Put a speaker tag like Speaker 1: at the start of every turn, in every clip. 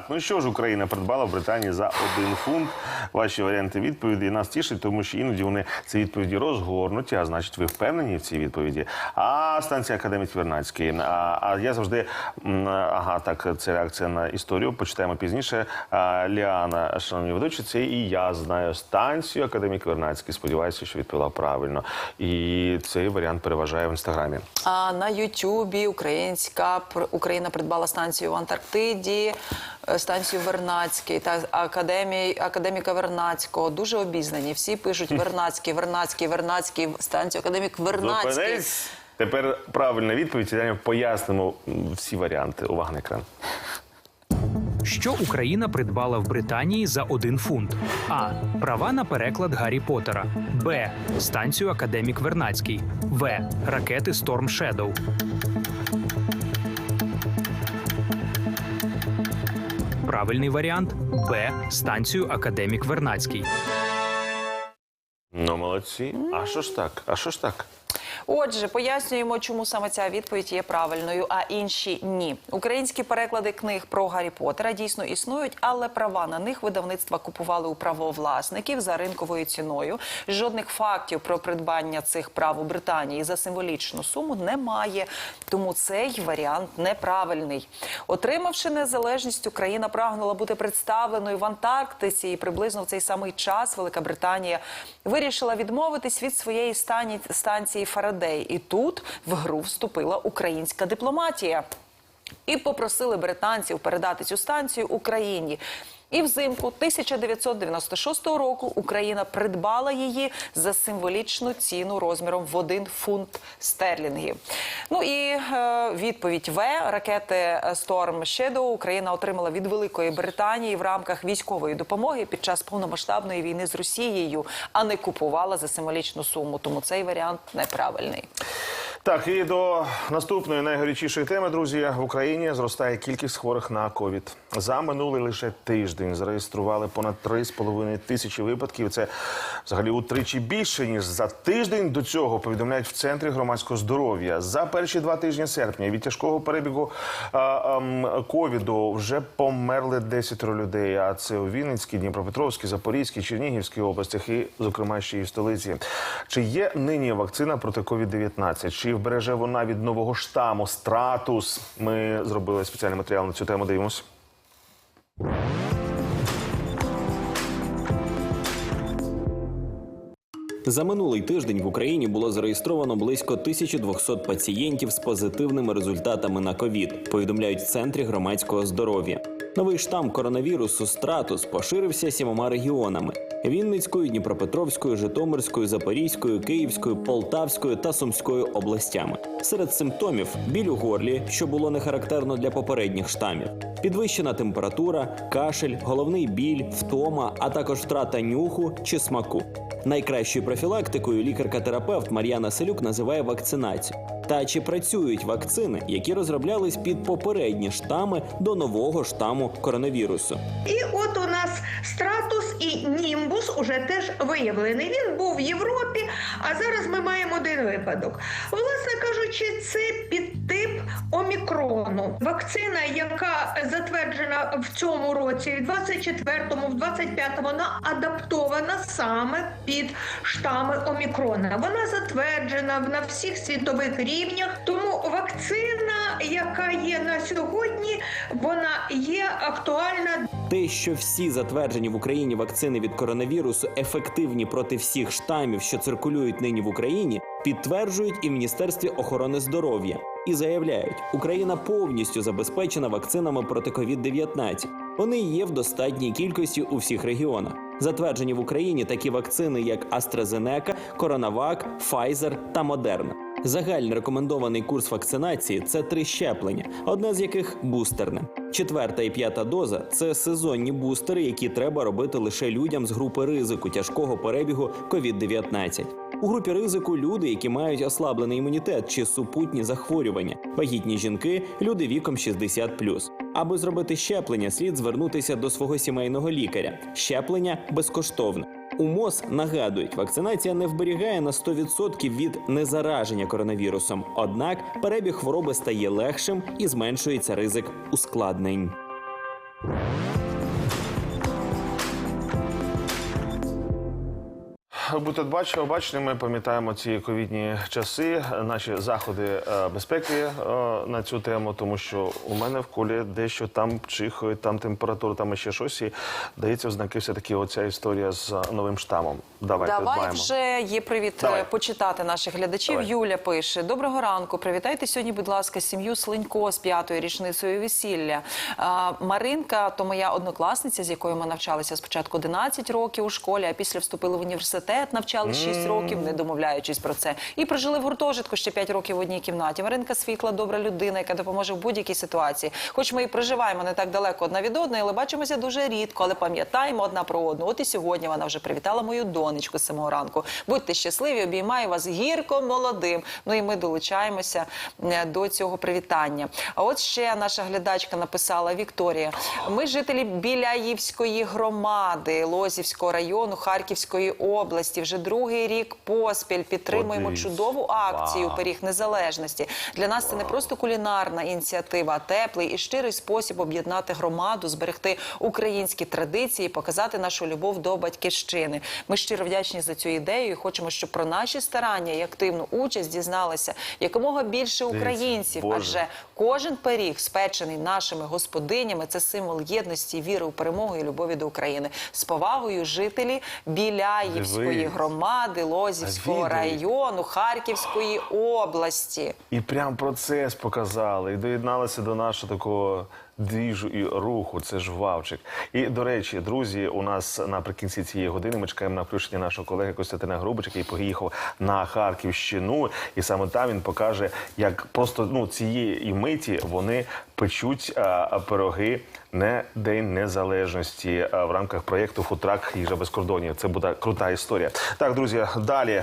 Speaker 1: Так, ну що ж, Україна придбала в Британії за один фунт. Ваші варіанти відповіді нас тішать, тому що іноді вони ці відповіді розгорнуті, а значить, ви впевнені в цій відповіді. А станція Академік Вернацький. А, а я завжди ага, так, це реакція на історію. Почитаємо пізніше. А, Ліана, шановні ведучі, це і я знаю станцію Академік Вернацький. Сподіваюся, що відповіла правильно. І цей варіант переважає в інстаграмі.
Speaker 2: А на Ютубі українська Україна придбала станцію в Антарктиді, станцію Вернацький та академії академіка Вернацького. Дуже обізнані. Всі пишуть Вернацький, Вернацький, Вернацький, станцію академік Вернацький.
Speaker 1: Зупинись. Тепер правильна відповідь. і Далі пояснимо всі варіанти. Увага на екран.
Speaker 3: Що Україна придбала в Британії за один фунт? А. Права на переклад Гаррі Поттера. Б. Станцію Академік Вернацький. В. Ракети Storm Shadow. Правильний варіант Б. Станцію Академік Вернацький.
Speaker 1: Ну, молодці. А що ж так? А що ж так?
Speaker 2: Отже, пояснюємо, чому саме ця відповідь є правильною, а інші ні. Українські переклади книг про Гаррі Поттера дійсно існують, але права на них видавництва купували у правовласників за ринковою ціною. Жодних фактів про придбання цих прав у Британії за символічну суму немає. Тому цей варіант неправильний. Отримавши незалежність, Україна прагнула бути представленою в Антарктиці, і приблизно в цей самий час Велика Британія вирішила відмовитись від своєї станції Фарадей. І тут в гру вступила українська дипломатія і попросили британців передати цю станцію Україні. І взимку 1996 року Україна придбала її за символічну ціну розміром в 1 фунт стерлінгів. Ну і е, відповідь В ракети Storm Shadow Україна отримала від Великої Британії в рамках військової допомоги під час повномасштабної війни з Росією, а не купувала за символічну суму. Тому цей варіант неправильний.
Speaker 1: Так, і до наступної найгарячішої теми, друзі, в Україні зростає кількість хворих на ковід. За минулий лише тиждень зареєстрували понад 3,5 тисячі випадків. Це взагалі утричі більше ніж за тиждень. До цього повідомляють в центрі громадського здоров'я. За перші два тижні серпня від тяжкого перебігу ем, ковіду вже померли 10 людей. А це у Вінницькій, Дніпропетровській, Запорізькій, Чернігівській областях і, зокрема, ще й в столиці. Чи є нині вакцина проти COVID-19? Чи вбереже вона від нового штаму стратус? Ми зробили спеціальний матеріал на цю тему. Дивимось.
Speaker 4: За минулий тиждень в Україні було зареєстровано близько 1200 пацієнтів з позитивними результатами на ковід. Повідомляють в центрі громадського здоров'я. Новий штам коронавірусу стратус поширився сімома регіонами: Вінницькою, Дніпропетровською, Житомирською, Запорізькою, Київською, Полтавською та Сумською областями. Серед симптомів біль у горлі, що було не характерно для попередніх штамів, підвищена температура, кашель, головний біль, втома, а також втрата нюху чи смаку. Найкращою профілактикою лікарка-терапевт Мар'яна Селюк називає вакцинацію. Та чи працюють вакцини, які розроблялись під попередні штами до нового штаму коронавірусу?
Speaker 5: І от у нас стратус і німбус уже теж виявлений. Він був в Європі, а зараз ми маємо один випадок. Власне кажучи, це підтип омікрону. Вакцина, яка затверджена в цьому році, в 24-му, в 25-му, вона адаптована саме під штами омікрона. Вона затверджена на всіх світових рівнях. Тому вакцина, яка є на сьогодні, вона є актуальна
Speaker 4: Те, що всі затверджені в Україні вакцини від коронавірусу ефективні проти всіх штамів, що циркулюють нині в Україні, підтверджують і в Міністерстві охорони здоров'я і заявляють, Україна повністю забезпечена вакцинами проти COVID-19. Вони є в достатній кількості у всіх регіонах. Затверджені в Україні такі вакцини, як AstraZeneca, CoronaVac, Pfizer та Moderna. Загальний рекомендований курс вакцинації це три щеплення, одне з яких бустерне. Четверта і п'ята доза це сезонні бустери, які треба робити лише людям з групи ризику тяжкого перебігу COVID-19. У групі ризику люди, які мають ослаблений імунітет чи супутні захворювання, вагітні жінки, люди віком 60+. Аби зробити щеплення, слід звернутися до свого сімейного лікаря. Щеплення безкоштовне. У МОЗ нагадують, вакцинація не вберігає на 100% від незараження коронавірусом. Однак перебіг хвороби стає легшим і зменшується ризик ускладнень.
Speaker 1: Будьте бачили, бачили, ми пам'ятаємо ці ковідні часи, наші заходи е, безпеки е, на цю тему, тому що у мене в колі дещо там чихає, там температура, там ще щось. І дається ознаки все-таки оця історія з новим штамом. Давайте
Speaker 2: Давай
Speaker 1: дбаємо.
Speaker 2: вже є привіт
Speaker 1: Давай.
Speaker 2: е, почитати наших глядачів.
Speaker 1: Давай.
Speaker 2: Юля пише: Доброго ранку. Привітайте сьогодні, будь ласка, сім'ю Слинько з п'ятою річницею весілля. А, Маринка, то моя однокласниця, з якою ми навчалися спочатку 11 років у школі, а після вступили в університет, навчали 6 років, не домовляючись про це. І прожили в гуртожитку ще 5 років в одній кімнаті. Маринка світла, добра людина, яка допоможе в будь-якій ситуації. Хоч ми і проживаємо не так далеко одна від одної, але бачимося дуже рідко, але пам'ятаємо одна про одну. От і сьогодні вона вже привітала мою донечку з самого ранку. Будьте щасливі, обіймаю вас гірко молодим. Ну і ми долучаємося е, до цього привітання. А от ще наша глядачка написала Вікторія. Ми жителі Біляївської громади Лозівського району Харківської області. Вже другий рік поспіль підтримуємо
Speaker 1: Подивіться.
Speaker 2: чудову акцію
Speaker 1: Вау.
Speaker 2: Пиріг Незалежності. Для нас це не просто кулінарна ініціатива, а теплий і щирий спосіб об'єднати громаду, зберегти українські традиції, показати нашу любов до батьківщини. Ми щиро вдячні за цю ідею і хочемо, щоб про наші старання і активну участь дізналися якомога більше українців.
Speaker 1: Боже.
Speaker 2: Адже кожен пиріг, спечений нашими господинями, це символ єдності, віри у перемогу і любові до України. З повагою жителі Біляївської громади, Лозівського району, Харківської області.
Speaker 1: І прям процес показали, і доєдналися до нашого такого двіжу і руху. Це ж вавчик. І до речі, друзі, у нас наприкінці цієї години ми чекаємо на включення нашого колеги Костянтина Грубича, який поїхав на Харківщину, і саме там він покаже, як просто ну цієї миті вони печуть пироги не День Незалежності в рамках проєкту Футрак їжа без кордонів. Це буде крута історія. Так, друзі, далі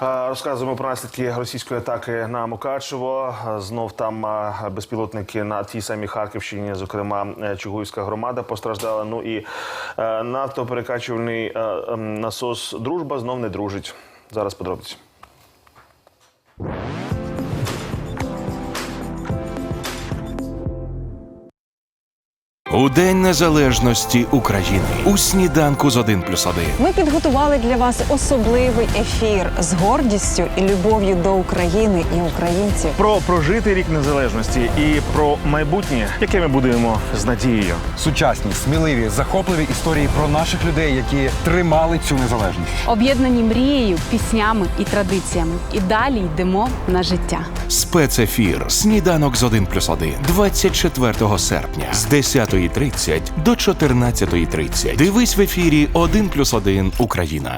Speaker 1: розказуємо про наслідки російської атаки на Мукачево. Знов там безпілотники на тій самій Харківщині, зокрема е, Чугуївська громада постраждала. Ну і е, нафтоперекачувальний е, насос Дружба знов не дружить. Зараз подробиці.
Speaker 6: У День Незалежності України у сніданку з 1 плюс 1.
Speaker 7: Ми підготували для вас особливий ефір з гордістю і любов'ю до України і українців.
Speaker 1: Про прожитий рік незалежності і про майбутнє, яке ми будуємо з надією.
Speaker 8: Сучасні, сміливі, захопливі історії про наших людей, які тримали цю незалежність.
Speaker 9: об'єднані мрією, піснями і традиціями. І далі йдемо на життя.
Speaker 6: Спецефір Сніданок з 1 плюс 1. 24 серпня з 10.30 до 14.30. Дивись в ефірі 1 плюс 1 Україна.